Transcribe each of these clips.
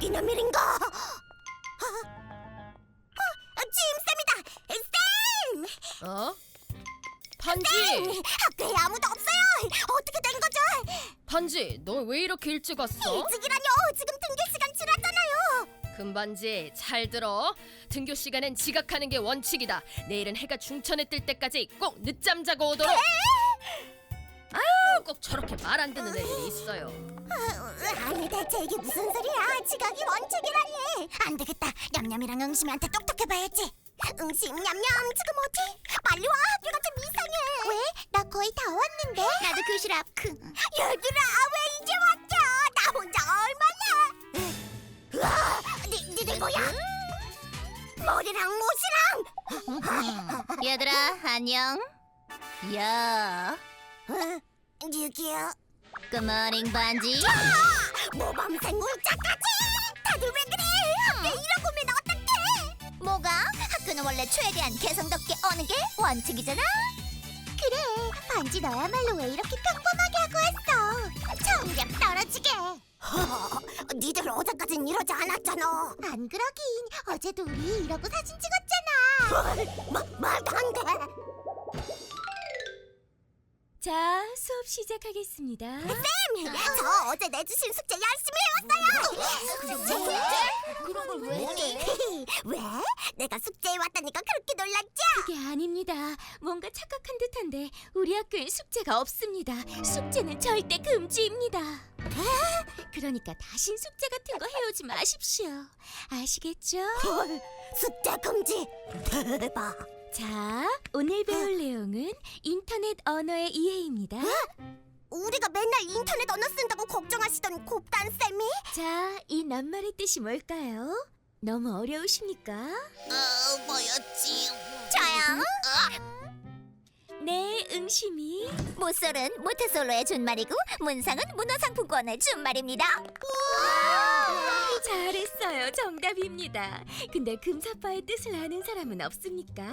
기념일인가? 어? 반지, 쌤! 학교에 아무도 없어요. 어떻게 된 거죠? 반지, 너 왜 이렇게 일찍 왔어? 일찍이라뇨. 지금 등교 시간 지났잖아요. 금반지, 잘 들어. 등교 시간엔 지각하는 게 원칙이다. 내일은 해가 중천에 뜰 때까지 꼭 늦잠 자고 오도록. 아유, 꼭 저렇게 말 안 듣는 애들이 있어요. 어, 아니 대체 이게 무슨 소리야? 지각이 원칙이라니. 안 되겠다. 냠냠이랑 응심이한테 똑똑해봐야지. 응심 냠냠 지금 어디? 빨리 와. 학교가 좀 이상해. 왜? 나 거의 다 왔는데. 나도 교실 앞. 얘들아 왜 이제 왔죠? 나 혼자 얼마나? 으아, 니 니들 뭐야? 머리랑 못이랑. 얘들아 안녕. 야, 여기요. 굿모닝 반지. 모범생 울자까지. 다들 왜 그래? 학교? 뭐가? 학교는 원래 최대한 개성답게 어는 게 원칙이잖아. 그래 반지 너야말로 왜 이렇게 평범하게 하고 왔어? 정작 떨어지게. 니들 어제까진 이러지 않았잖아. 안 그러긴. 어제도 우리 이러고 사진 찍었잖아. 마, 말도 안 돼. 자, 수업 시작하겠습니다. 저 어제 내주신 숙제 열심히 해왔어요! 숙제? 그런 걸 왜? 왜? 내가 숙제해 왔다니까 그렇게 놀랐죠? 그게 아닙니다. 뭔가 착각한 듯한데 우리 학교엔 숙제가 없습니다. 숙제는 절대 금지입니다. 그러니까 다신 숙제 같은 거 해오지 마십시오. 아시겠죠? 헐 숙제 금지 대박 자, 오늘 배울 내용은 인터넷 언어의 이해입니다. 우리가 맨날 인터넷 언어 쓴다고 걱정하시던 곱단 쌤이 자, 이 낱말의 뜻이 뭘까요? 너무 어려우십니까? 어, 뭐였지? 저요? 네, 응심이. 모쏠은 모태솔로의 준말이고 문상은 문화상품권의 준말입니다. 잘했어요. 정답입니다. 근데 금사빠의 뜻을 아는 사람은 없습니까?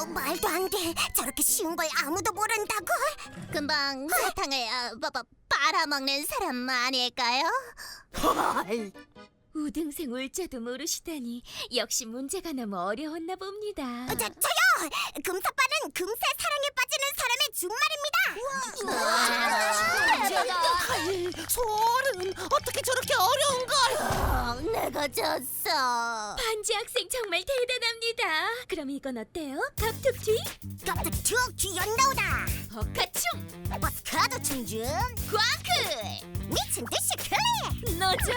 어, 말도 안 돼. 저렇게 쉬운 걸 아무도 모른다고? 금방 사탕을 아, 뭐, 뭐, 빨아먹는 사람 아닐까요? 헐. 우등생 울자도 모르시다니 역시 문제가 너무 어려웠나 봅니다. 저, 저요! 금사빠는 금세 사랑에 빠지는 사람의 주말입니다. 소름 어떻게 저렇게 어, 내가 졌어. 반지 학생 정말 대단합니다. 그럼 이건 어때요? 갑툭튀? 갑자기 툭 튀어나오다. 버카충? 버스카도 충준. 꽝크! 미친 듯이 클리. 너절?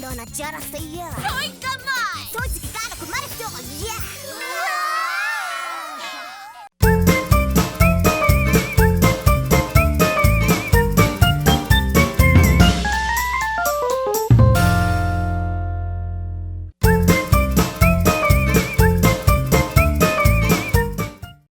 너나 쩔었어요. 잠깐만! 솔직히 까놓고 말했죠. 예.